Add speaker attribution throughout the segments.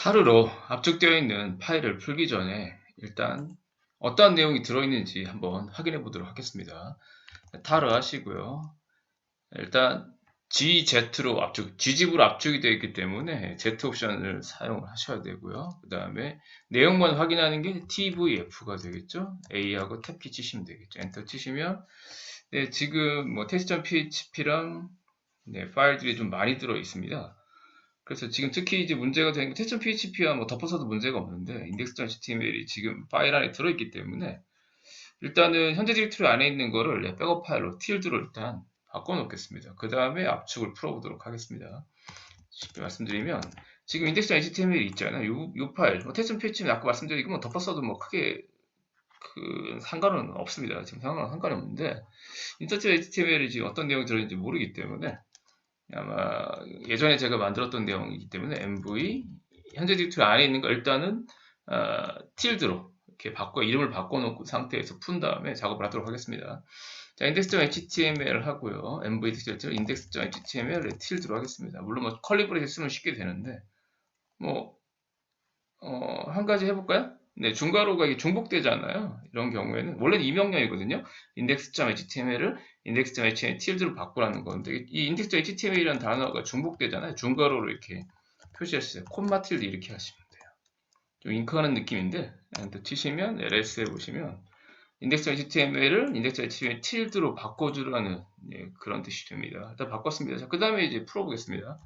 Speaker 1: 타르로 압축되어 있는 파일을 풀기 전에 일단 어떠한 내용이 들어있는지 한번 확인해 보도록 하겠습니다. 타르 하시고요. 일단 GZ로 압축, G집으로 압축이 되어 있기 때문에 Z 옵션을 사용을 하셔야 되고요. 그 다음에 내용만 확인하는 게 TVF가 되겠죠. A하고 탭키 치시면 되겠죠. 엔터 치시면 네, 지금 뭐 test.php랑 네, 파일들이 좀 많이 들어 있습니다. 그래서 지금 특히 이제 문제가 되는 게 test.php와 뭐 덮어서도 문제가 없는데 index.html이 지금 파일 안에 들어있기 때문에 일단은 현재 디렉토리 안에 있는 거를 네, 백업 파일로 tilde로 일단 바꿔놓겠습니다. 그 다음에 압축을 풀어보도록 하겠습니다. 쉽게 말씀드리면 지금 index.html 있잖아요. 요, 요 파일, 뭐 test.php는 아까 말씀드리고 뭐 덮어서도 뭐 크게 그 상관은 없습니다. 지금 상관은 상관이 없는데 index.html이 지금 어떤 내용이 들어있는지 모르기 때문에 아마 예전에 제가 만들었던 내용이기 때문에 MV 현재 디렉토리 안에 있는 거 일단은 어, tilde로 이렇게 바꿔 이름을 바꿔놓고 상태에서 푼 다음에 작업을 하도록 하겠습니다. 자, index.html 하고요. mv index.html tilde로 하겠습니다. 물론 뭐 컬리브레이션 쓰면 쉽게 되는데 뭐 어, 한 가지 해볼까요? 네, 중괄호가 중복되잖아요. 이런 경우에는 원래는 이 명령이거든요. index.html을 index.html tilde로 바꾸라는 건데 이 index.html이라는 단어가 중복되잖아요. 중괄호로 이렇게 표시했어요. 콤마 tilde 이렇게 하시면 돼요. 좀 잉크하는 느낌인데 엔터 치시면 ls 에 보시면 index.html을 index.html tilde로 바꿔주라는 예, 그런 뜻이 됩니다. 일단 바꿨습니다. 자, 그 다음에 이제 풀어보겠습니다.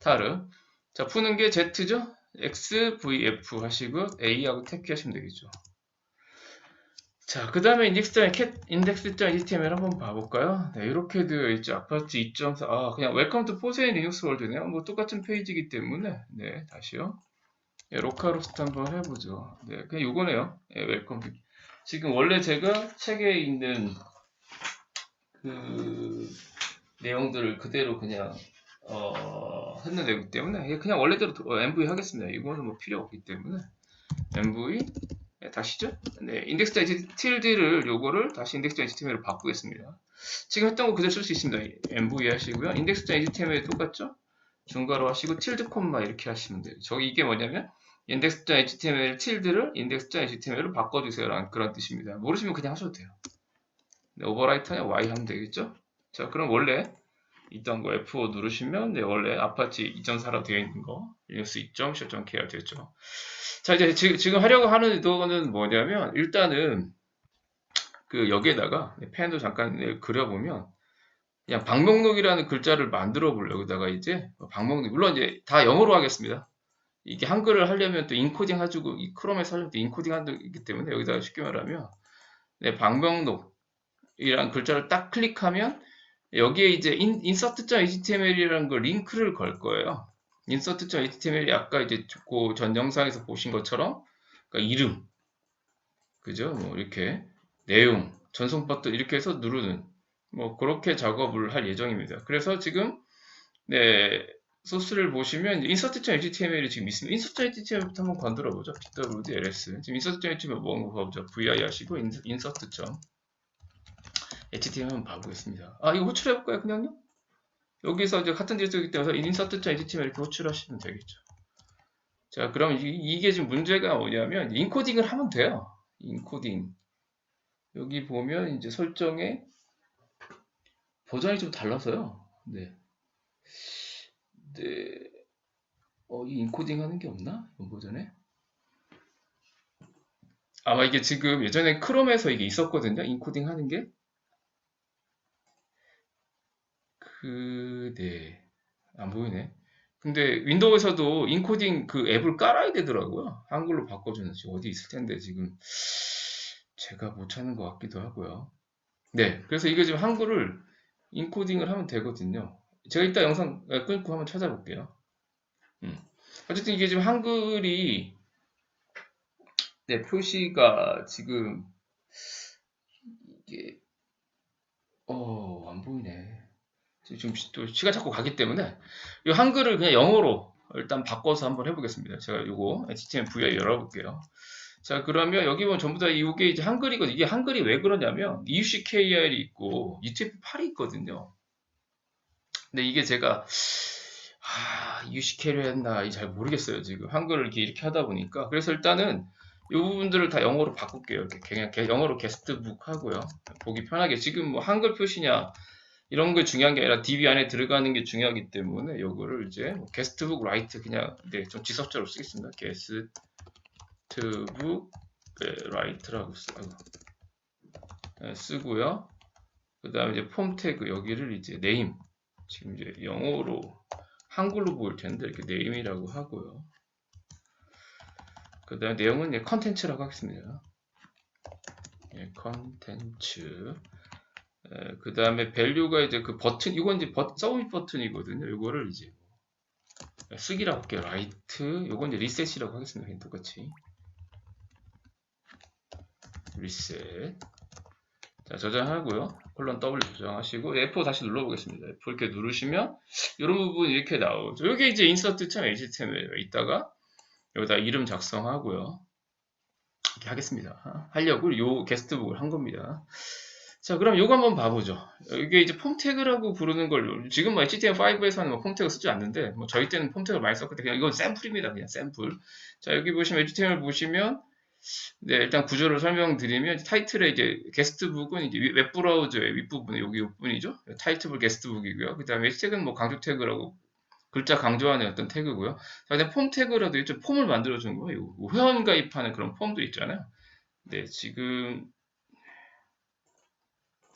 Speaker 1: 타르. 자, 푸는 게 z죠? x, v, f 하시고 a하고 탭키 하시면 되겠죠. 자, 그 다음에 index.html 한번 봐볼까요? 네, 이렇게 되어 있죠. 아파트 2.4. 아, 그냥 웰컴 투 포세인 리눅스 월드네요. 뭐 똑같은 페이지이기 때문에. 네, 다시요. 예, 로컬호스트 한번 해보죠. 네, 그냥 요거네요. 예, 웰컴. 지금 원래 제가 책에 있는 그 내용들을 그대로 그냥 어, 했는 내용이기 때문에 그냥 원래대로 어, MV 하겠습니다. 이거는 뭐 필요 없기 때문에 MV 네, 다시죠? 네, index.html tilde를 요거를 다시 index.html로 바꾸겠습니다. 지금 했던 거 그대로 쓸 수 있습니다. MV 하시고요. index.html 똑같죠? 중괄호 하시고 tilde 콤마 이렇게 하시면 돼요. 저기 이게 뭐냐면 index.html tilde를 index.html로 바꿔주세요라는 그런 뜻입니다. 모르시면 그냥 하셔도 돼요. 네, 오버라이트에 y 하면 되겠죠? 자, 그럼 원래 있던 거 F5 누르시면 네, 원래 아파치 2.4로 되어 있는 거 리눅스 2.0.kr 되었죠. 자, 이제 지, 지금 하려고 하는 의도는 뭐냐면 일단은 그 여기에다가 네, 펜도 잠깐 네, 그려보면 그냥 방목록이라는 글자를 만들어 보려고 여기다가 이제 방목록 물론 이제 다 영어로 하겠습니다. 이게 한글을 하려면 또 인코딩 해주고 이 크롬에서 하려면 또 인코딩 하기 때문에 여기다가 쉽게 말하면 네, 방명록이라는 글자를 딱 클릭하면 여기에 이제 insert.html이라는 거 링크를 걸 거예요. insert.html이 아까 이제 그 전 영상에서 보신 것처럼 그러니까 이름, 그죠? 뭐 이렇게 내용, 전송 버튼 이렇게 해서 누르는 뭐 그렇게 작업을 할 예정입니다. 그래서 지금 네 소스를 보시면 insert.html이 지금 있습니다. insert.html부터 한번 건드려 보죠. pwd ls 지금 insert.html 뭔가 봐보죠. vi 하시고 insert. HTML 한번 봐보겠습니다. 아, 이거 호출해볼까요, 그냥요? 여기서 이제 같은 디렉터리기 때문에 insert.html 이렇게 호출하시면 되겠죠. 자, 그럼 이, 게 지금 문제가 뭐냐면, 인코딩을 하면 돼요. 인코딩. 여기 보면 이제 설정에 버전이 좀 달라서요. 네. 네. 어, 이 인코딩 하는 게 없나? 이번 버전에? 아마 이게 지금 예전에 크롬에서 이게 있었거든요. 인코딩 하는 게. 그, 네. 안 보이네. 근데 윈도우에서도 인코딩 그 앱을 깔아야 되더라고요. 한글로 바꿔주는 지 어디 있을 텐데 지금 제가 못 찾는 것 같기도 하고요. 네. 그래서 이게 지금 한글을 인코딩을 하면 되거든요. 제가 이따 영상 끊고 한번 찾아볼게요. 음. 어쨌든 이게 지금 한글이 네, 표시가 지금 이게 어, 안 보이네. 지금 또 시간 자꾸 가기 때문에 이 한글을 그냥 영어로 일단 바꿔서 한번 해보겠습니다. 제가 이거 HTML 열어볼게요. 자 그러면 여기 보면 전부 다 이게 이제 한글이거든요. 이게 한글이 왜 그러냐면 EUCKR이 있고 UTF-8이 있거든요. 근데 이게 제가 아, 유시캐리 했나 잘 모르겠어요 지금 한글을 이렇게, 이렇게 하다 보니까 그래서 일단은 이 부분들을 다 영어로 바꿀게요 이렇게 그냥 게- 영어로 게스트북 하고요 보기 편하게 지금 뭐 한글 표시냐 이런 게 중요한 게 아니라 DB 안에 들어가는 게 중요하기 때문에 요거를 이제 뭐 게스트북 라이트 그냥 네, 좀 지석자로 쓰겠습니다 게스트북 네, 라이트라고 쓰고 네, 쓰고요 그 다음에 이제 폼 태그 여기를 이제 네임 지금 이제 영어로 한글로 보일 텐데 이렇게 네임이라고 하고요. 그 다음에 내용은 이제 컨텐츠라고 하겠습니다. 예, 컨텐츠. 그 다음에 밸류가 이제 그 버튼, 이건 이제 버, 서브밋 버튼이거든요. 이거를 이제 쓰기라고 할게요. 라이트. 이건 이제 리셋이라고 하겠습니다. 똑같이. 리셋. 자, 저장하고요. 콜론 W 저장하시고 F4 다시 눌러보겠습니다. F 이렇게 누르시면 이런 부분 이렇게 나오죠. 여기 이제 인서트 참 HTML 있다가 여기다 이름 작성하고요. 이렇게 하겠습니다. 하려고 요 게스트북을 한 겁니다. 자, 그럼 요거 한번 봐보죠. 이게 이제 폼 태그라고 부르는 걸 지금 뭐 HTML5에서는 뭐폼 태그 쓰지 않는데 뭐 저희 때는 폼 태그를 많이 썼거든요. 그냥 이건 샘플입니다. 그냥 샘플. 자, 여기 보시면 HTML 보시면 네, 일단 구조를 설명드리면 타이틀에 이제 게스트북은 이제 위- 웹브라우저의 윗부분에 여기 부분이죠. 타이틀북 게스트북이고요. 그 다음에 태그는 뭐 강조 태그라고 글자 강조하는 어떤 태그고요. 자, 근데 폼 태그라도 있죠. 폼을 만들어 준 거예요. 회원 가입하는 그런 폼도 있잖아요. 네, 지금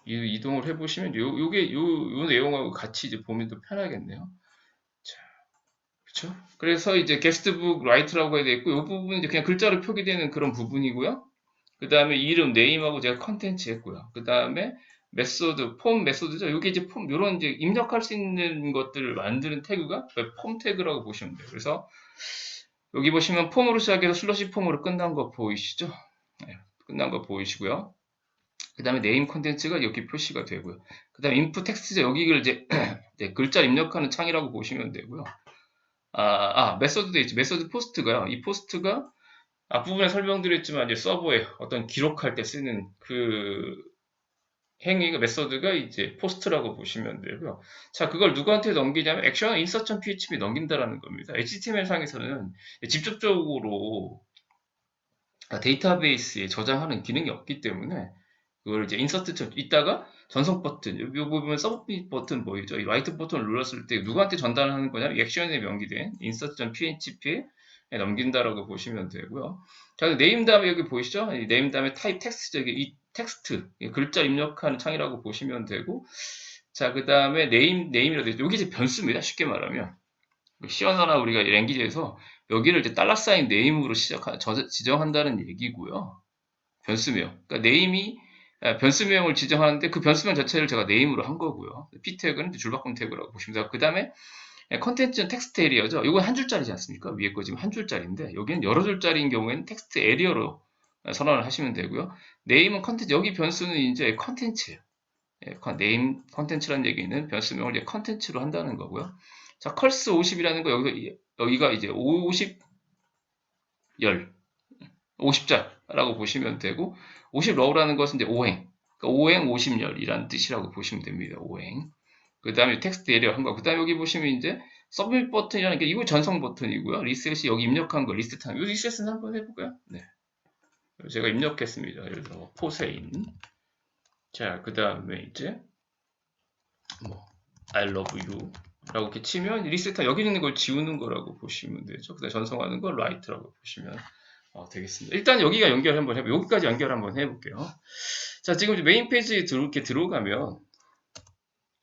Speaker 1: 이- 이동을 해보시면 요, 요게 요, 요 내용하고 같이 이제 보면 더 편하겠네요. 자, 그렇죠? 그래서 이제 게스트북 라이트라고 해야 되겠고 이 부분은 이제 그냥 글자로 표기되는 그런 부분이고요. 그 다음에 이름 네임하고 제가 컨텐츠 했고요. 그 다음에 메소드, 폼 메소드죠. 이게 이제 폼, 요런 이제 입력할 수 있는 것들을 만드는 태그가 폼 태그라고 보시면 돼요. 그래서 여기 보시면 폼으로 시작해서 슬러시 폼으로 끝난 거 보이시죠? 네, 끝난 거 보이시고요. 그 다음에 네임 컨텐츠가 여기 표시가 되고요. 그 다음에 인풋 텍스트죠. 여기를 이제 네, 글자 입력하는 창이라고 보시면 되고요. 아, 아, 메소드도 있죠. 메소드 포스트가요. 이 포스트가 앞부분에 설명드렸지만 이제 서버에 어떤 기록할 때 쓰는 그 행위가 메소드가 이제 포스트라고 보시면 되고요. 자, 그걸 누구한테 넘기냐면 액션 insert.php 넘긴다라는 겁니다. HTML 상에서는 직접적으로 데이터베이스에 저장하는 기능이 없기 때문에 그걸 이제 인서트 이따가 전송 버튼 이 부분 서브밋 버튼 보이죠? 이 라이트 버튼을 눌렀을 때 누구한테 전달하는 거냐면 액션에 명기된 insert.php에 넘긴다라고 보시면 되고요. 자, 네임 다음에 여기 보이시죠? 이 네임 다음에 타입 텍스트 이 텍스트 이 글자 입력하는 창이라고 보시면 되고 자, 그 다음에 네임 네임이라고 되죠. 여기 이제 변수입니다. 쉽게 말하면 시어너나 우리가 랭귀지에서 여기를 이제 달러 사인 네임으로 시작 지정한다는 얘기고요. 변수명. 그러니까 네임이 아, 변수명을 지정하는데 그 변수명 자체를 제가 네임으로 한 거고요. p 태그는 줄바꿈 태그라고 보시면 되고 그 다음에 컨텐츠는 텍스트 에리어죠. 이건 한 줄짜리지 않습니까? 위에 거 지금 한 줄짜리인데 여기는 여러 줄짜리인 경우에는 텍스트 에리어로 선언을 하시면 되고요. 네임은 컨텐츠 여기 변수는 이제 컨텐츠예요. 예, 네임 컨텐츠라는 얘기는 변수명을 이제 컨텐츠로 한다는 거고요. 자, 컬스 50이라는 거 여기서 여기가 이제 50 열 50자라고 보시면 되고 50 러우라는 것은 이제 오행 그러니까 오행 50열이라는 뜻이라고 보시면 됩니다. 오행 그 다음에 텍스트 에리어 한 거. 그 다음에 여기 보시면 이제 서브밋 버튼이라는 게 이거 전송 버튼이고요. 리셋이 여기 입력한 거 리스트 타임. 이 리셋은 한번 해볼까요? 네. 제가 입력했습니다. 예를 들어 포세인. 자, 그 다음에 이제 뭐 I love you 라고 이렇게 치면 리셋 여기 있는 걸 지우는 거라고 보시면 되죠. 그 다음에 전송하는 걸 라이트라고 보시면 어, 되겠습니다. 일단 여기가 연결 한번 해볼게요. 여기까지 연결 한번 해볼게요. 자, 지금 메인 페이지에 이렇게 들어가면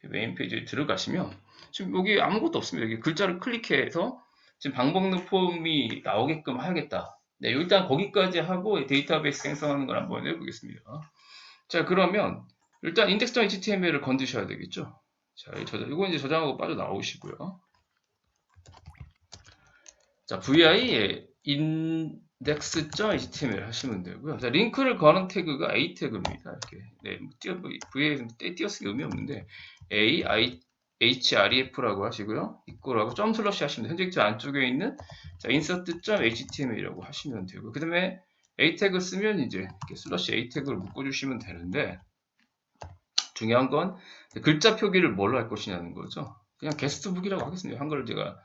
Speaker 1: 메인 페이지에 들어가시면 지금 여기 아무것도 없습니다. 여기 글자를 클릭해서 지금 방법록 폼이 나오게끔 하겠다. 네, 일단 거기까지 하고 데이터베이스 생성하는 걸 한번 해보겠습니다. 자, 그러면 일단 index.html을 건드셔야 되겠죠. 자, 저장, 이거 이제 저장하고 빠져나오시고요. 자, vi index.html 하시면 되고요. 자, 링크를 거는 태그가 a 태그입니다. 이렇게 네, 뭐 띄어 vi에 띄어쓰기 의미 없는데 a i href라고 하시고요. 이꼬라고 점 슬러시 하시면. 현재 안쪽에 있는 자, insert.html이라고 하시면 되고 그 다음에 a 태그 쓰면 이제 이렇게 슬러시 a 태그를 묶어주시면 되는데 중요한 건 글자 표기를 뭘로 할 것이냐는 거죠. 그냥 게스트북이라고 하겠습니다. 한글을 제가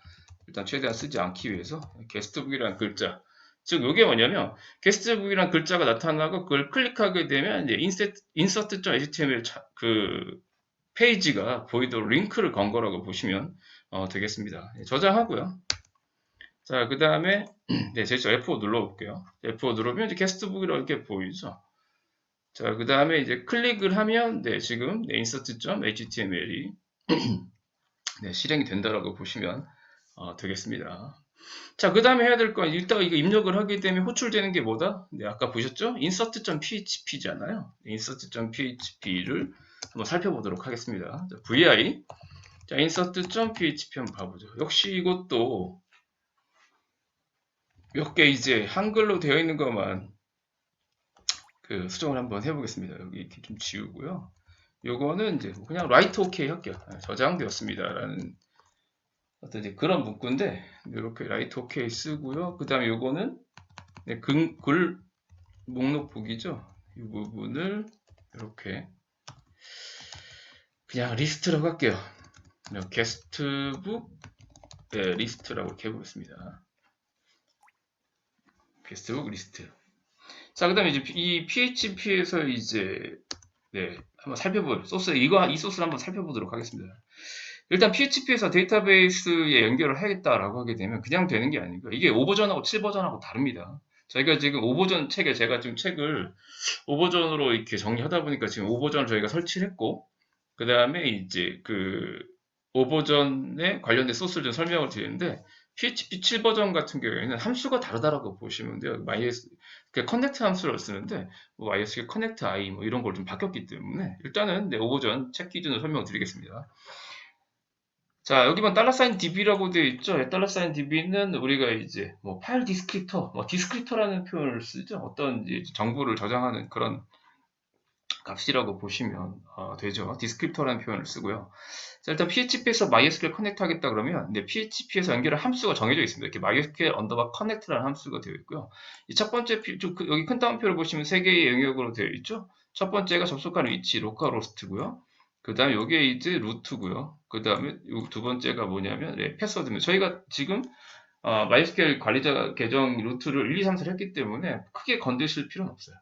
Speaker 1: 일단 최대한 쓰지 않기 위해서 게스트북이라는 글자 즉 이게 뭐냐면 게스트북이라는 글자가 나타나고 그걸 클릭하게 되면 이제 인셋, insert.html 차- 그 페이지가 보이도록 링크를 건 거라고 보시면 어, 되겠습니다. 예, 저장하고요. 자, 그 다음에 네, 제가 F5 눌러볼게요. F5 누르면 이제 게스트북이라고 이렇게 보이죠. 자, 그 다음에 이제 클릭을 하면 네, 지금 네, insert.html이 네, 실행이 된다라고 보시면 어, 되겠습니다. 자, 그 다음에 해야 될 건 일단 이거 입력을 하게 되면 호출되는 게 뭐다? 네, 아까 보셨죠? insert.php잖아요. insert.php를 한번 살펴보도록 하겠습니다. 자, vi 자, insert.php 한번 봐보죠. 역시 이것도 몇 개 이제 한글로 되어 있는 것만 그 수정을 한번 해보겠습니다. 여기 이렇게 좀 지우고요. 요거는 이제 그냥 write OK 할게요. 아, 저장되었습니다 라는 어떤 그런 문구인데 이렇게 write OK 쓰고요. 그 다음에 요거는 네, 글, 글 목록 보기죠. 이 부분을 이렇게 그냥 리스트라고 할게요. 게스트북 네, 리스트라고 이렇게 해보겠습니다. 게스트북 리스트. 자, 그 다음에 이제 이 PHP에서 이제, 네, 한번 살펴볼, 소스, 이거, 이 소스를 한번 살펴보도록 하겠습니다. 일단 PHP에서 데이터베이스에 연결을 하겠다라고 하게 되면 그냥 되는 게 아니고, 이게 5버전하고 7버전하고 다릅니다. 저희가 지금 5버전 책에 제가 지금 책을 5버전으로 이렇게 정리하다 보니까 지금 5버전을 저희가 설치를 했고, 그 다음에 이제 그 5버전에 관련된 소스를 좀 설명을 드리는데, PHP 7버전 같은 경우에는 함수가 다르다라고 보시면 돼요. MyS, 그 커넥트 함수를 쓰는데, 뭐 MySQL 커넥트 i 뭐 이런 걸 좀 바뀌었기 때문에, 일단은 네, 5버전 책 기준으로 설명을 드리겠습니다. 자, 여기만 $사인 db라고 되어 있죠. $사인 db는 우리가 이제 뭐 파일 디스크리터, 뭐 디스크리터라는 표현을 쓰죠. 어떤 정보를 저장하는 그런 값이라고 보시면 어, 되죠. 디스크립터라는 표현을 쓰고요. 자, 일단 PHP에서 MySQL 커넥트 하겠다 그러면 네, PHP에서 연결할 함수가 정해져 있습니다. 이렇게 MySQL 언더바 커넥트라는 함수가 되어 있고요. 이 첫 번째 그- 여기 큰 따옴표를 보시면 세 개의 영역으로 되어 있죠. 첫 번째가 접속하는 위치 로컬호스트고요. 그 다음에 이게 이제 루트고요. 그 다음에 두 번째가 뭐냐면 네, 패스워드입니다. 저희가 지금 어, MySQL 관리자 계정 루트를 1, 2, 3, 4를 했기 때문에 크게 건드실 필요는 없어요.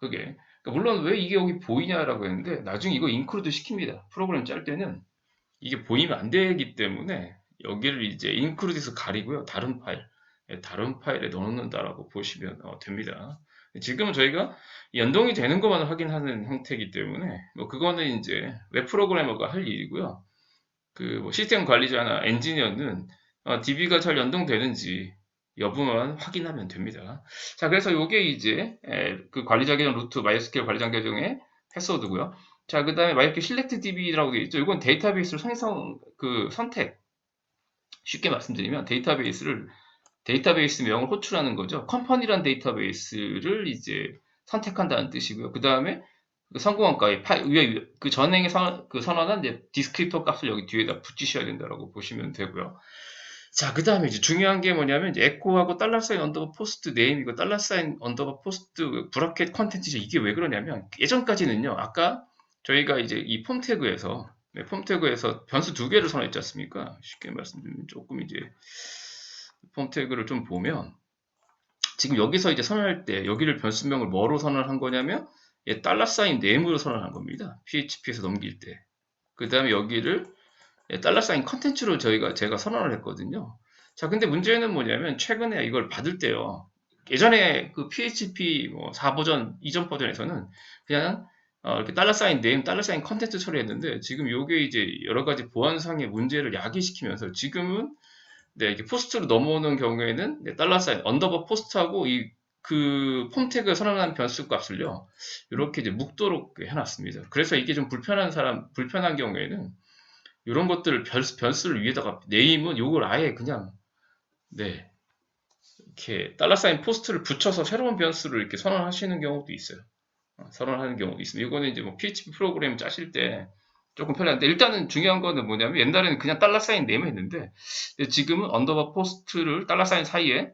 Speaker 1: 그게 그러니까 물론 왜 이게 여기 보이냐라고 했는데 나중에 이거 인크루드 시킵니다. 프로그램 짤 때는 이게 보이면 안 되기 때문에 여기를 이제 인크루드에서 가리고요. 다른 파일, 예, 다른 파일에 넣는다라고 보시면 어, 됩니다. 지금은 저희가 연동이 되는 것만 확인하는 형태이기 때문에 뭐 그거는 이제 웹 프로그래머가 할 일이고요. 그 뭐 시스템 관리자나 엔지니어는 어, DB가 잘 연동되는지 여부만 확인하면 됩니다. 자, 그래서 요게 이제 에, 그 관리자 계정 루트 MySQL 관리자 계정의 패스워드고요. 자, 그 다음에 MySQL Select DB라고 되어 있죠. 이건 데이터베이스를 선성 그 선택 쉽게 말씀드리면 데이터베이스를 데이터베이스 명을 호출하는 거죠. 컴퍼니란 데이터베이스를 이제 선택한다는 뜻이고요. 그 다음에 그 성공한가에 파, 위에 그 전행에 선, 그 선언한 이제 디스크립터 값을 여기 뒤에다 붙이셔야 된다라고 보시면 되고요. 자, 그 다음에 이제 중요한 게 뭐냐면, 에코하고 달러 사인 언더바 포스트 네임이고 달러 사인 언더바 포스트 브라켓 컨텐츠죠. 이게 왜 그러냐면, 예전까지는요, 아까 저희가 이제 이 폼 태그에서, 네, 폼 태그에서 변수 두 개를 선언했지 않습니까? 쉽게 말씀드리면 조금 이제 폼 태그를 좀 보면, 지금 여기서 이제 선언할 때, 여기를 변수명을 뭐로 선언한 거냐면, 예, 달러 사인 네임으로 선언한 겁니다. PHP에서 넘길 때. 그 다음에 여기를 예, 달러 사인 컨텐츠로 저희가 제가 선언을 했거든요. 자, 근데 문제는 뭐냐면 최근에 이걸 받을 때요. 예전에 그 PHP 뭐 4버전 이전 버전에서는 그냥 어, 이렇게 달러 사인 네임, 달러 사인 컨텐츠 처리했는데 지금 요게 이제 여러 가지 보안상의 문제를 야기시키면서 지금은 네, 이렇게 포스트로 넘어오는 경우에는 네, 달러 사인 언더버 포스트하고 이 그 폼태그 선언한 변수 값을요 이렇게 이제 묵도록 해놨습니다. 그래서 이게 좀 불편한 사람 불편한 경우에는 이런 것들을 변수, 변수를 위에다가 네임은 요걸 아예 그냥 네 이렇게 달러 사인 포스트를 붙여서 새로운 변수를 이렇게 선언하시는 경우도 있어요. 어, 선언하는 경우도 있습니다. 이거는 이제 뭐 PHP 프로그램 짜실 때 조금 편한데 일단은 중요한 거는 뭐냐면 옛날에는 그냥 달러 사인 네임 했는데 지금은 언더바 포스트를 달러 사인 사이에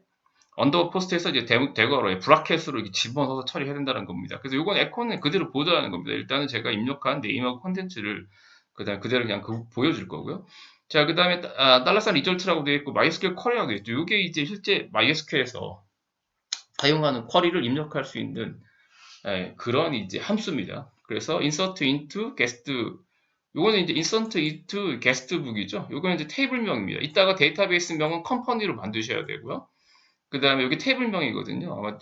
Speaker 1: 언더바 포스트에서 이제 대, 대괄호에 브라켓으로 이렇게 집어넣어서 처리해야 된다는 겁니다. 그래서 이건 에코는 그대로 보도하는 겁니다. 일단은 제가 입력한 네임하고 컨텐츠를 그다음 그대로 그냥 그, 보여줄 거고요. 자, 그 다음에 아, 달러사인 리절트라고 되어 있고 MySQL 쿼리라고 되어 있죠. 이게 이제 실제 MySQL에서 사용하는 쿼리를 입력할 수 있는 예, 그런 이제 함수입니다. 그래서 insert into guest 요거는 이제 insert into guestbook이죠. 요거는 이제 테이블명입니다. 이따가 데이터베이스 명은 컴퍼니로 만드셔야 되고요. 그 다음에 여기 테이블명이거든요. 아마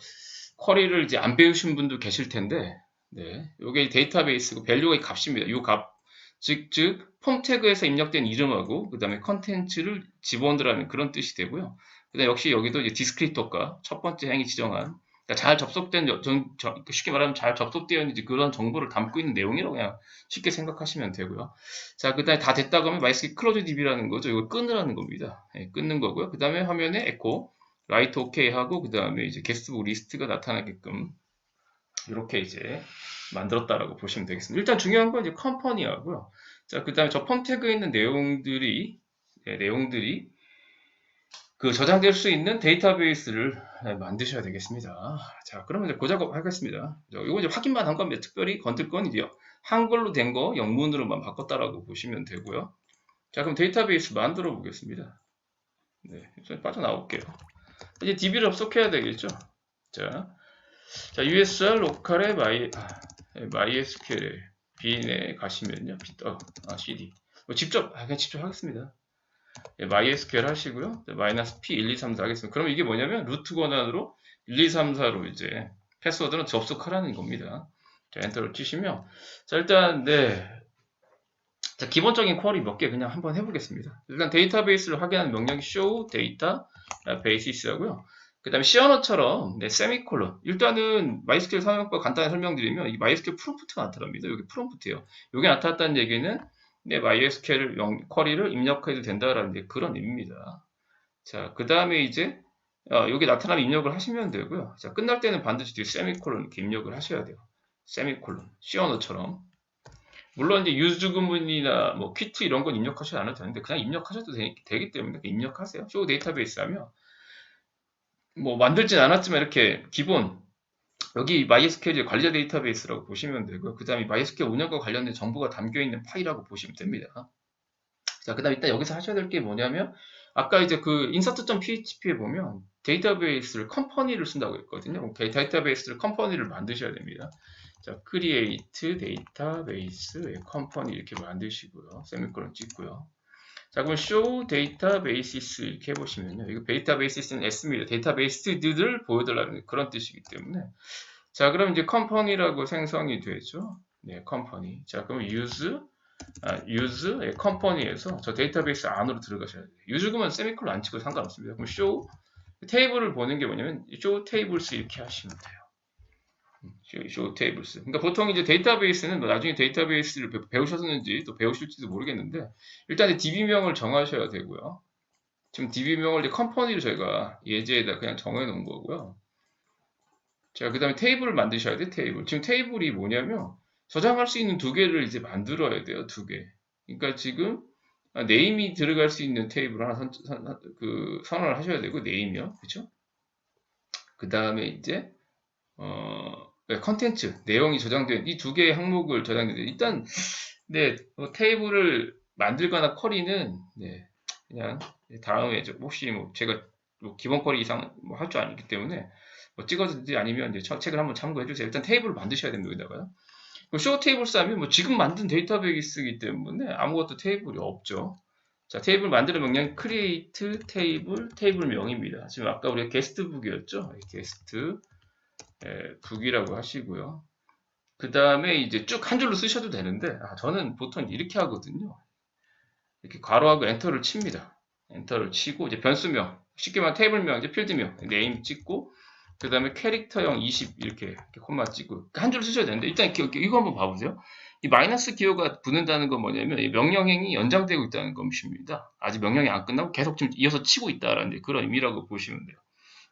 Speaker 1: 쿼리를 이제 안 배우신 분도 계실 텐데, 네, 요게 데이터베이스고 밸류가 이 값입니다. 요 값, 즉, 즉, 폼 태그에서 입력된 이름하고 그 다음에 컨텐츠를 집어넣으라는 그런 뜻이 되고요. 그 다음에 역시 여기도 이제 디스크리터가 첫 번째 행이 지정한 그러니까 잘 접속된 여- 정- 저- 쉽게 말하면 잘 접속되어 있는지 그런 정보를 담고 있는 내용이라고 그냥 쉽게 생각하시면 되고요. 자, 그 다음에 다 됐다고 하면 MySQL close db라는 거죠. 이거 끊으라는 겁니다. 예, 끊는 거고요. 그 다음에 화면에 echo, write OK 하고 그 다음에 이제 게스트북 리스트가 나타나게끔 이렇게 이제 만들었다라고 보시면 되겠습니다. 일단 중요한 건 이제 컴퍼니하고요. 자, 그 다음에 저펌 태그에 있는 내용들이 예, 내용들이 그 저장될 수 있는 데이터베이스를 네, 만드셔야 되겠습니다. 자, 그러면 이제 그 작업 하겠습니다. 자, 이거 이제 확인만 한 겁니다. 특별히 건들 건 이제 한글로 된 거 영문으로만 바꿨다라고 보시면 되고요. 자, 그럼 데이터베이스 만들어 보겠습니다. 네, 우선 빠져나올게요. 이제 DB를 접속해야 되겠죠. 자, 자 USR 로컬의 my, 아, MySQL에 빈에 가시면요. 빈, 어, 아, CD. 뭐 직접, 아, 그냥 직접 하겠습니다. 예, MySQL 하시고요. 네, 마이너스 P 1, 2, 3, 4 하겠습니다. 그럼 이게 뭐냐면 루트 권한으로 1, 2, 3, 4로 이제 패스워드는 접속하라는 겁니다. 자, 엔터를 치시면 자, 일단 네. 자, 기본적인 쿼리 몇 개 그냥 한번 해보겠습니다. 일단 데이터베이스를 확인하는 명령이 show data basis 하고요. 그 다음에 시어너처럼 네, 세미콜론. 일단은 MySQL 사용법 간단히 설명드리면 이 MySQL 프롬프트가 나타납니다. 여기 프롬프트예요. 여기 나타났다는 얘기는 네, MySQL 명, 쿼리를 입력해도 된다라는 게 그런 의미입니다. 자, 그 다음에 이제 어, 여기 나타나면 입력을 하시면 되고요. 자, 끝날 때는 반드시 뒤에 세미콜론 이렇게 입력을 하셔야 돼요. 세미콜론, 시어너처럼. 물론 이제 유즈 구문이나 뭐 퀴트 이런 건 입력하셔도 안 해도 되는데 그냥 입력하셔도 되, 기 때문에 입력하세요. 쇼 데이터베이스 하면 뭐 만들진 않았지만 이렇게 기본 여기 MySQL 관리자 데이터베이스라고 보시면 되고요. 그 다음에 MySQL 운영과 관련된 정보가 담겨 있는 파일이라고 보시면 됩니다. 자, 그 다음 에 일단 여기서 하셔야 될 게 뭐냐면 아까 이제 그 insert.php에 보면 데이터베이스를 컴퍼니를 쓴다고 했거든요. 그 데이터베이스를 컴퍼니를 만드셔야 됩니다. 자, create 데이터베이스 컴퍼니 이렇게 만드시고요. 세미콜론 찍고요. 자, 그럼 show databases 이렇게 해보시면요. 이거 데이터베이스는 S입니다. 데이터베이스들을 보여달라는 그런 뜻이기 때문에. 자, 그럼 이제 컴퍼니라고 생성이 되죠. 네, 컴퍼니. 자, 그럼 use, 아, use, 예, 컴퍼니에서 저 데이터베이스 안으로 들어가셔야 돼요. 그러면 세미콜론 안 치고 상관없습니다. 그럼 show, 테이블을 보는 게 뭐냐면 show tables 이렇게 하시면 돼요. 쇼 테이블스. 그러니까 보통 이제 데이터베이스는 뭐 나중에 데이터베이스를 배- 배우셨는지 또 배우실지도 모르겠는데 일단 DB명을 정하셔야 되고요. 지금 DB명을 이제 컴퍼니로 저희가 예제에다 그냥 정해 놓은 거고요. 자, 그 다음에 테이블을 만드셔야 돼, 테이블. 지금 테이블이 뭐냐면 저장할 수 있는 두 개를 이제 만들어야 돼요, 두 개. 그러니까 지금 아, 네임이 들어갈 수 있는 테이블 하나 선, 선- 그 선언을 하셔야 되고, 네임이요. 그쵸? 그 다음에 이제 어, 네, 컨텐츠, 내용이 저장된 이 두 개의 항목을 저장되는데 일단 네, 뭐 테이블을 만들거나 쿼리는 네, 그냥 다음에 저 혹시 뭐 제가 뭐 기본 쿼리 이상 뭐 할 줄 아니기 때문에 뭐 찍어든지 아니면 이제 저 책을 한번 참고해 주세요. 일단 테이블을 만드셔야 됩니다. 여기다가요. 쇼 테이블스 하면 뭐 지금 만든 데이터베이스이기 때문에 아무것도 테이블이 없죠. 자, 테이블 만드는 명령 create 테이블 테이블 명입니다. 지금 아까 우리가 게스트북이었죠. 게스트 예, 북이라고 하시고요. 그 다음에 이제 쭉 한 줄로 쓰셔도 되는데, 아, 저는 보통 이렇게 하거든요. 이렇게 괄호하고 엔터를 칩니다. 엔터를 치고, 이제 변수명, 쉽게 말하면 테이블명, 이제 필드명, 네임 찍고, 그 다음에 캐릭터형 20 이렇게, 이렇게 콤마 찍고, 한 줄로 쓰셔야 되는데, 일단 기- 이거 한번 봐보세요. 이 마이너스 기호가 붙는다는 건 뭐냐면, 이 명령행이 연장되고 있다는 것입니다. 아직 명령이 안 끝나고 계속 지금 이어서 치고 있다라는 그런 의미라고 보시면 돼요.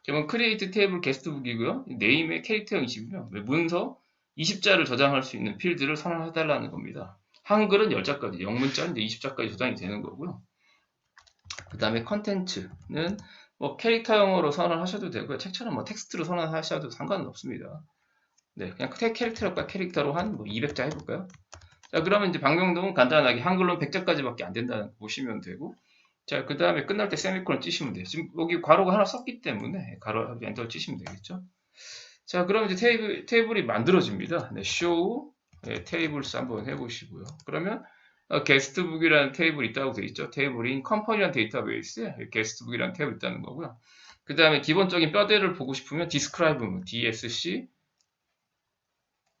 Speaker 1: 그러면 create 테이블 게스트북이고요. 네임의 캐릭터형 20이면 문서 20자를 저장할 수 있는 필드를 선언해달라는 겁니다. 한글은 10자까지, 영문자는 이제 20자까지 저장이 되는 거고요. 그 다음에 컨텐츠는 뭐 캐릭터형으로 선언하셔도 되고요. 책처럼 뭐 텍스트로 선언하셔도 상관은 없습니다. 네, 그냥 테- 캐릭터과 캐릭터로 한 뭐 200자 해볼까요? 자, 그러면 이제 방명록은 간단하게 한글로 100자까지밖에 안 된다는 거 보시면 되고, 자, 그 다음에 끝날 때 세미콜론 치시면 돼요. 지금 여기 괄호가 하나 썼기 때문에 괄호 엔터 치시면 되겠죠. 자, 그럼 이제 테이블, 테이블이 만들어집니다. 네, show 네, 테이블스 한번 해보시고요. 그러면 어, 게스트북이라는 테이블이 있다고 되어 있죠. 테이블인 컴퍼니라는 데이터베이스에 게스트북이라는 테이블이 있다는 거고요. 그 다음에 기본적인 뼈대를 보고 싶으면 describe, dsc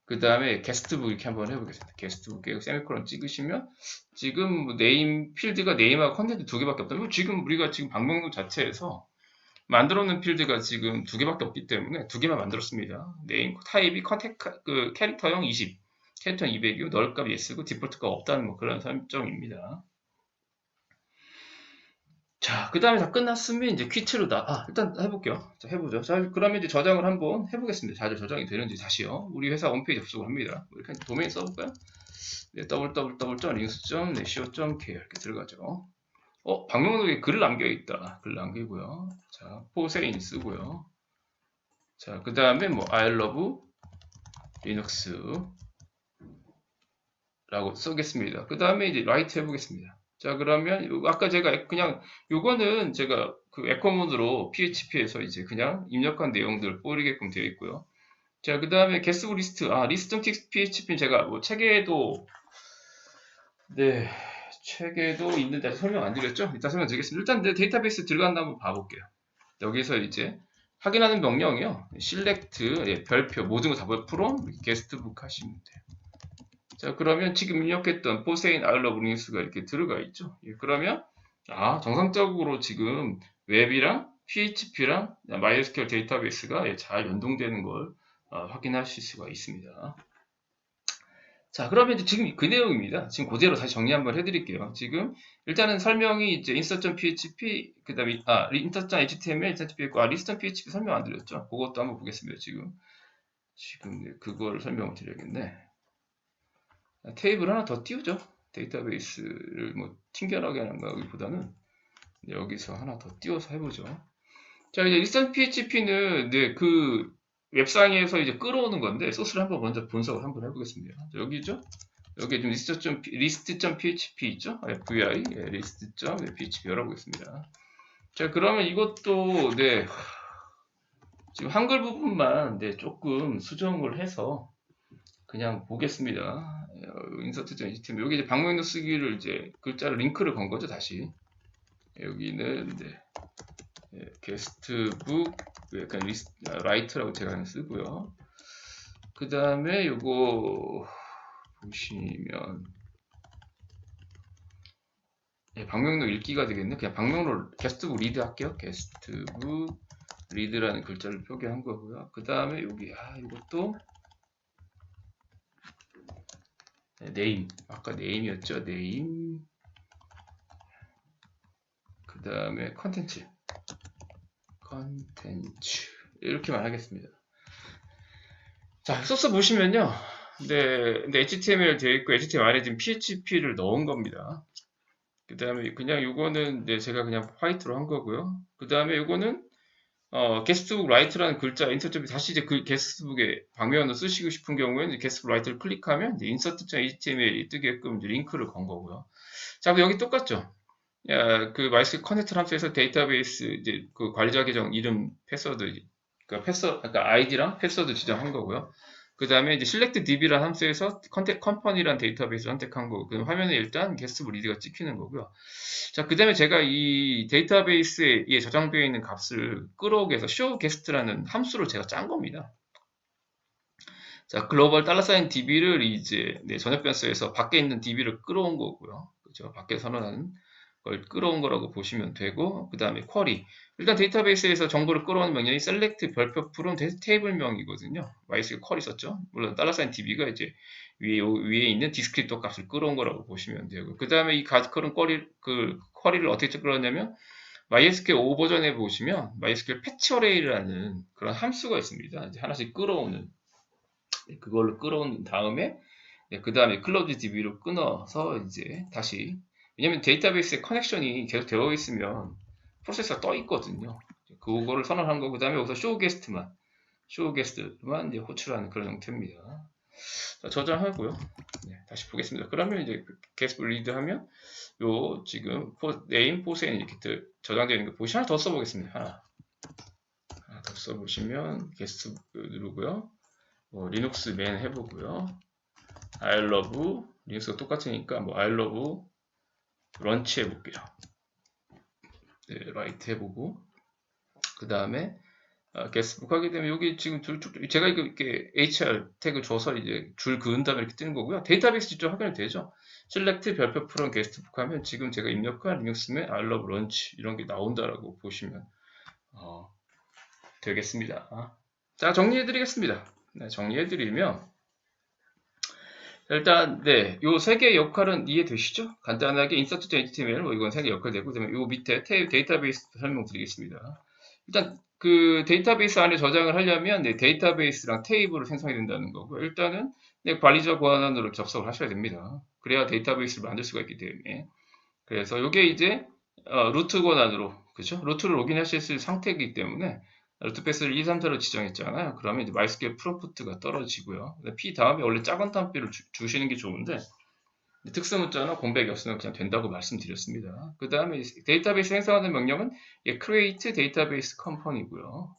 Speaker 1: 그 다음에 게스트북 이렇게 한번 해보겠습니다. 게스트북에 세미콜론 찍으시면 지금 뭐 네임 필드가 네임하고 컨텐츠 두 개밖에 없다. 지금 우리가 지금 방명록 자체에서 만들어 놓은 필드가 지금 두 개밖에 없기 때문에 두 개만 만들었습니다. 네임 타입이 컨택 그 캐릭터형 20, 캐릭터 200이고 넓값 예스고 디폴트가 없다는 뭐 그런 설정입니다. 자, 그 다음에 다 끝났으면 이제 퀴트로 다, 아, 일단 해볼게요. 자, 해보죠. 자, 그러면 이제 저장을 한번 해보겠습니다. 잘 저장이 되는지 다시요. 우리 회사 홈페이지 접속을 합니다. 이렇게 도메인 써볼까요? 네, www.linux.co.k 이렇게 들어가죠. 어, 방명록에 글을 남겨있다. 글 남기고요. 자, 포세인 쓰고요. 자, 그 다음에 뭐, I love Linux 라고 쓰겠습니다. 그 다음에 이제 라이트 해보겠습니다. 자, 그러면 요- 아까 제가 그냥 요거는 제가 그 에코문으로 PHP에서 이제 그냥 입력한 내용들 뿌리게끔 되어 있고요. 자, 그 다음에 게스트 리스트. 아, 리스트 PHP는 제가 뭐 책에도 네, 책에도 있는데 설명 안 드렸죠? 이따 설명 드리겠습니다. 일단 내 데이터베이스 들어간다 한번 봐볼게요. 여기서 이제 확인하는 명령이요. select 예, 별표 모든 거 다 보여 from 게스트북 하시면 돼요. 자 그러면 지금 입력했던 포세인 아일러브 리눅스가 이렇게 들어가 있죠. 예, 그러면 아 정상적으로 지금 웹이랑 PHP랑 MySQL 데이터베이스가 예, 잘 연동되는 걸 어, 확인하실 수가 있습니다. 자, 그러면 이제 지금 그 내용입니다. 지금 그대로 다시 정리 한번 해드릴게요. 지금 일단은 설명이 이제 insert.php 그 다음에 아 insert.html, insert.php 있고 아 list.php 설명 안 드렸죠? 그것도 한번 보겠습니다. 지금 지금 네, 그걸 설명을 드려야겠네. 아, 테이블 하나 더 띄우죠. 데이터베이스를 뭐 튕겨나게 하는 거기보다는 여기서 하나 더 띄워서 해보죠. 자, 이제 list.php는 네, 그 웹상에서 이제 끌어오는 건데 소스를 한번 먼저 분석을 한번 해보겠습니다. 자, 여기죠? 여기 좀 리스트. 리스트.php 있죠? vi 예, 리스트.php 열어보겠습니다. 자, 그러면 이것도 네 지금 한글 부분만 네 조금 수정을 해서 그냥 보겠습니다. 인서트.html 여기 이제 방명록 쓰기를 이제 글자를 링크를 건 거죠 다시 여기는 네, 예, 게스트북 약간 리스트 아, 라이트라고 제가 쓰고요. 그 다음에 요거 보시면 예, 방명록 읽기가 되겠네. 그냥 방명록 게스트북 리드 할게요. 게스트북 리드라는 글자를 표기한 거고요. 그 다음에 여기 아 이것도 네, 네임 아까 네임이었죠. 네임 그 다음에 컨텐츠 컨텐츠 이렇게만 하겠습니다. 자 소스 보시면요. 네, 근데 HTML 되어 있고 HTML 안에 지금 PHP를 넣은 겁니다. 그 다음에 그냥 요거는 네, 제가 그냥 화이트로 한 거고요. 그 다음에 요거는 어, 게스트북 라이트라는 글자 인서트에 다시 이제 그 게스트북에 방면으로 쓰시고 싶은 경우에는 게스트북 라이트를 클릭하면 insert.html이 뜨게끔 링크를 건 거고요. 자, 그럼 여기 똑같죠? 야, 그 마이스큐 커넥트 함수에서 데이터베이스 이제 그 관리자 계정 이름 패스워드 그러니까 패스 그러니까 아이디랑 패스워드 지정한 거고요. 그 다음에 이제 select db라는 함수에서 컨택 컴퍼니라는 데이터베이스를 선택한 거고 그 화면에 일단 게스트북 리드가 찍히는 거고요. 자, 그 다음에 제가 이 데이터베이스에 저장되어 있는 값을 끌어오기 위해서 show guest라는 함수를 제가 짠 겁니다. 자, 글로벌 달러 사인 db를 이제 네, 전역 변수에서 밖에 있는 db를 끌어온 거고요. 그죠? 밖에 선언하는 걸 끌어온 거라고 보시면 되고, 그 다음에 쿼리. 일단 데이터베이스에서 정보를 끌어오는 명령이 select 별표 from 테이블명이거든요. MySQL 쿼리 썼죠. 물론 달러 사인 db가 이제 위에, 위에 있는 디스크립터 값을 끌어온 거라고 보시면 되고, 그 다음에 이 가스컬은 쿼리, 그 쿼리를 어떻게 끌어왔냐면, MySQL 5 버전에 보시면 MySQL 패치 어레이라는 그런 함수가 있습니다. 이제 하나씩 끌어오는 네, 그걸로 끌어온 다음에 네, 그 다음에 클로즈 DB로 끊어서 이제 다시 왜냐면 데이터베이스에 커넥션이 계속 되어 있으면 프로세서가 떠 있거든요. 그거를 선언한 거, 그 다음에 여기서 쇼 게스트만, 쇼 게스트만 이제 호출하는 그런 형태입니다. 자, 저장하고요. 네, 다시 보겠습니다. 그러면 이제 게스트 리드 하면 요 지금 포, 네임 포스에 이렇게 드- 저장되어 있는 거 보시 하나 더 써보겠습니다. 하나. 하나 더 써보시면 게스트 누르고요. 뭐 리눅스 맨 해보고요. I love 리눅스가 똑같으니까 뭐 I love 런치 해볼게요. 네, 라이트 해보고 그 다음에 게스트북 하게 되면 여기 지금 쭉쭉 제가 이렇게 HR 태그 줘서 이제 줄 그은 다음에 이렇게 뜨는 거고요. 데이터베이스 직접 확인이 되죠. 셀렉트 별표 프롬 게스트북 하면 지금 제가 입력한 리눅스맨 love 런치 이런 게 나온다라고 보시면 어, 되겠습니다. 자 정리해 드리겠습니다. 네, 정리해 드리면 일단 네, 요 세 개의 역할은 이해되시죠? 간단하게 insert HTML 뭐 이건 세 개 역할 되고 그다음에 요 밑에 태 데이터베이스 설명드리겠습니다. 일단 그 데이터베이스 안에 저장을 하려면 네, 데이터베이스랑 테이블을 생성해야 된다는 거고 일단은 네, 관리자 권한으로 접속을 하셔야 됩니다. 그래야 데이터베이스를 만들 수가 있기 때문에 그래서 이게 이제 어, 루트 권한으로 그죠? 루트를 로그인하실 수 있는 상태이기 때문에 루트 패스를 2, 3, 4로 지정했잖아요. 그러면 이제 MySQL 프롬프트가 떨어지고요. P 다음에 원래 작은 탐비를 주, 시는게 좋은데 특수 문자나 공백이 없으면 그냥 된다고 말씀드렸습니다. 그 다음에 데이터베이스 생성하는 명령은 예, create database company고요.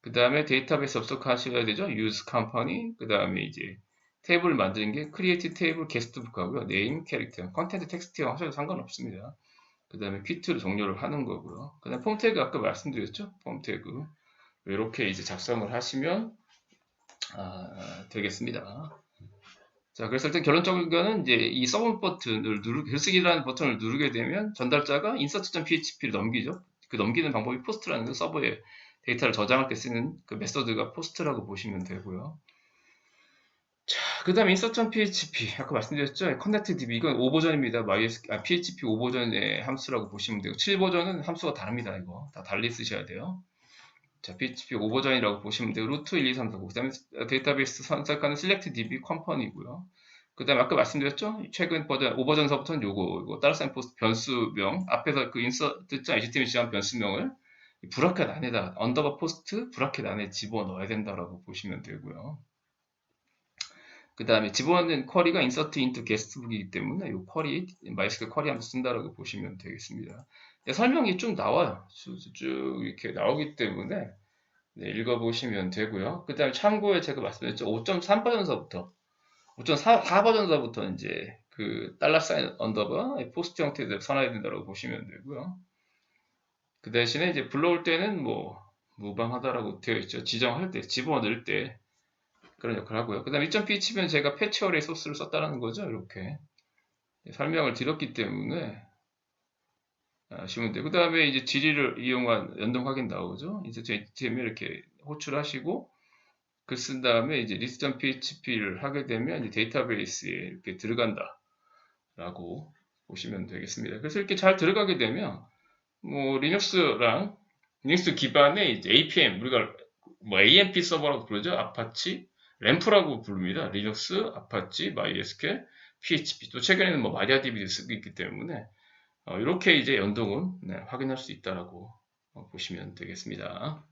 Speaker 1: 그 다음에 데이터베이스 접속하셔야 되죠. use company. 그 다음에 이제 테이블 만드는 게 create table guestbook 하고요. name, character, content 텍스트형 하셔도 상관없습니다. 그 다음에 퀴트로 종료를 하는 거고요. 그 다음에 폼 태그 아까 말씀드렸죠. 폼 태그. 이렇게 이제 작성을 하시면 아, 되겠습니다. 자, 그래서 일단 결론적으로는 이제 이 서브 버튼을 누르, 글쓰기라는 버튼을 누르게 되면 전달자가 insert.php를 넘기죠. 그 넘기는 방법이 포스트라는 그 서버에 데이터를 저장할 때 쓰는 그 메서드가 포스트라고 보시면 되고요. 자, 그 다음에 insert.php 아까 말씀드렸죠. connectdb 이건 5버전입니다. MySQL, 아, PHP 5버전의 함수라고 보시면 되고 7버전은 함수가 다릅니다. 이거 다 달리 쓰셔야 돼요. 자, PHP 5버전이라고 보시면 되고 루트 1, 2, 3, 4, 5. 그 다음에 데이터베이스 선택하는 selectdb 컴퍼니고요. 그 다음에 아까 말씀드렸죠? 최근 버전 5버전서부터는 요거, 요거 따라서 포스트 변수명 앞에서 그 insert.html 지원 변수명을 브라켓 안에다 언더바 포스트 브라켓 안에 집어넣어야 된다라고 보시면 되고요. 그 다음에 집어넣는 쿼리가 insert into guestbook이기 때문에 이 쿼리, MySQL 쿼리 함수 쓴다라고 보시면 되겠습니다. 네, 설명이 쭉 나와요. 쭉, 쭉 이렇게 나오기 때문에 네, 읽어보시면 되고요. 그 다음에 참고에 제가 말씀드렸죠. 5.3 버전서부터 5.4 버전서부터 이제 그 달러 사인 언더바 포스트 형태로 선화해야 된다고 보시면 되고요. 그 대신에 이제 불러올 때는 뭐 무방하다라고 되어 있죠. 지정할 때, 집어넣을 때 그런 역할을 하고요. 그 다음에 2.php는 제가 패치 어레이 소스를 썼다는 거죠. 이렇게 설명을 드렸기 때문에 아시면 돼요. 그 다음에 이제 지리를 이용한 연동 확인 나오죠. 이제 HTML 이렇게 호출하시고 글 쓴 다음에 이제 list.php를 하게 되면 이제 데이터베이스에 이렇게 들어간다 라고 보시면 되겠습니다. 그래서 이렇게 잘 들어가게 되면 뭐 리눅스랑 리눅스 기반의 이제 APM 우리가 뭐 AMP 서버라고 부르죠. 아파치, 램프라고 부릅니다. 리눅스, 아파치, MySQL, PHP 또 최근에는 뭐 마리아DB도 쓰고 있기 때문에 어, 이렇게 이제 연동은 네, 확인할 수 있다라고 어, 보시면 되겠습니다.